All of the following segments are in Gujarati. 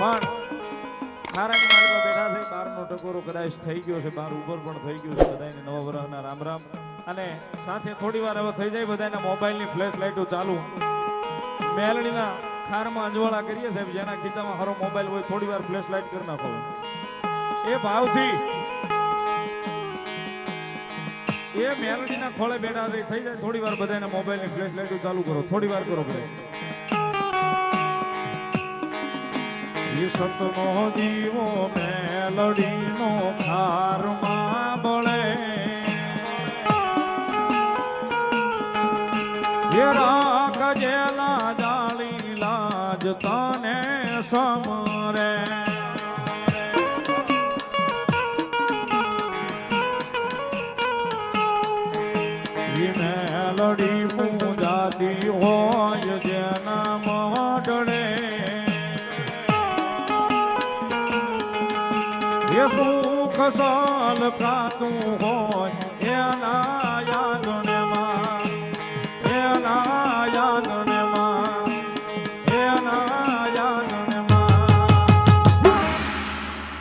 પણ માળીમાં બેઠા થઈ બારનો ટકોરો કદાચ થઈ ગયો છે, બાર ઉપર પણ થઈ ગયું છે બધાને નવા રામ રામ. અને સાથે થોડી વાર હવે થઈ જાય બધાના મોબાઈલની ફ્લેશ લાઇટો ચાલુ. મેલડીના ખારમાં અંજવાળા કરીએ સાહેબ, જેના ખીચામાં હારો મોબાઈલ હોય, થોડી વાર ફ્લેશ લાઇટ કરી નાખો. એ ભાવથી એ મેલડીના ખોળે બેઠા થઈ જાય, થોડી વાર બધાના મોબાઈલની ફ્લેશ લાઇટો ચાલુ કરો, થોડી વાર કરો બધા. સતનો દીવો મેલડીનો ખારમાં બળે. એ રાખજેલા જાળી લાજ તને સમરે. ઈ એ સુખ સાલ કાતું હોય એના યાદને માં એના યાદને માં એના યાદને માં.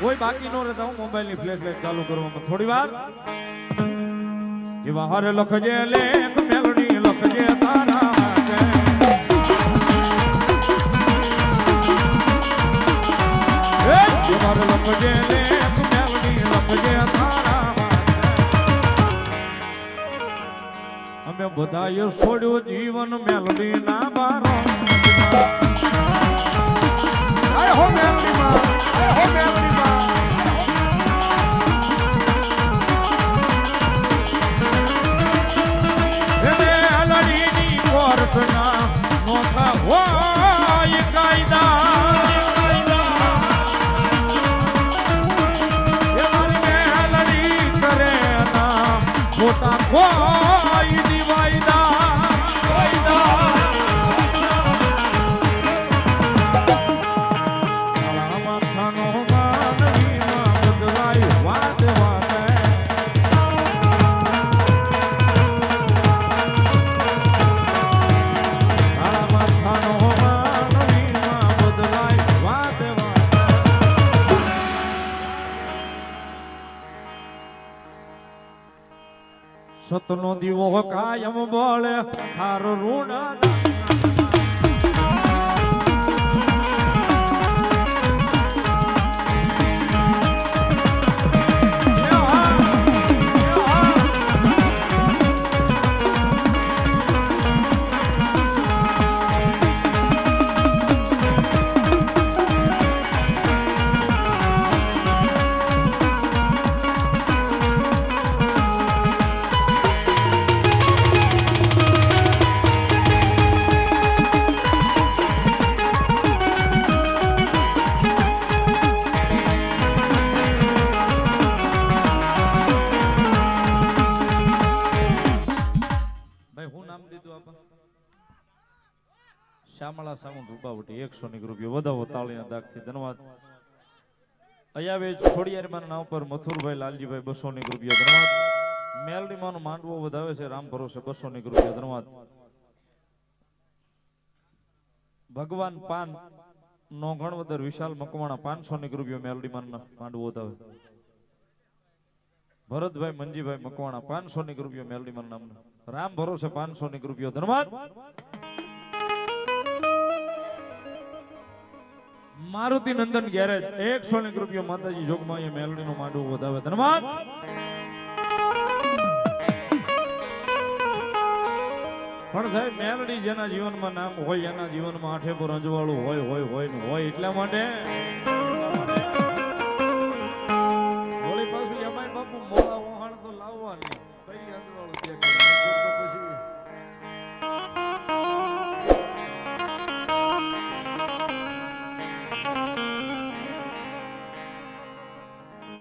કોઈ બાકી નો રહેતા હું, મોબાઈલની ફ્લેશ લાઈટ ચાલુ થોડી વાર. જેવા હર લખજે, લેખ મેલડી લખજે તારા લખજે અમે બધાએ છોડ્યું જીવન મેલડી ના બારો. One. સતનો દીવો કાયમ બળે હાર ઋણ દીધું આપા. શ્યામળા સામું રૂપાવટી એકસો ની રૂપિયો, વધાવો તાળીના દાગથી ધન્યવાદ અયાવેજ ખોડિયારીમાના નામ પર મથુરભાઈ, લાલજીભાઈ, બસો ની રૂપિયા ધન્યવાદ મેલડીમાં માંડવો વધાવે છે, રામ ભરોસે બસો ની રૂપિયા ધન્યવાદ ભગવાન પાન, નો ગણવદર, વિશાલ મકવાણા, પાંચસો ની રૂપિયો મેલડીમાં માંડવો વધાવે. ભરતભાઈ, મંજીભાઈ, મકવાણા પાંચસો ની રૂપિયો મેલડીમાન નામ રામ ભરોસે પાંચસો ની રૂપિયો ધન્યવાદ મારુતિ નંદન ગેરેજ એકસો ની રૂપિયો માતાજી જોગમાં એ મેલડી નું માંડવું વધાવે. ધન્યવાદ પણ સાહેબ, મેલડી જેના જીવનમાં નામ હોય, એના જીવનમાં આઠે પર અંજવાળું હોય હોય હોય હોય એટલા માટે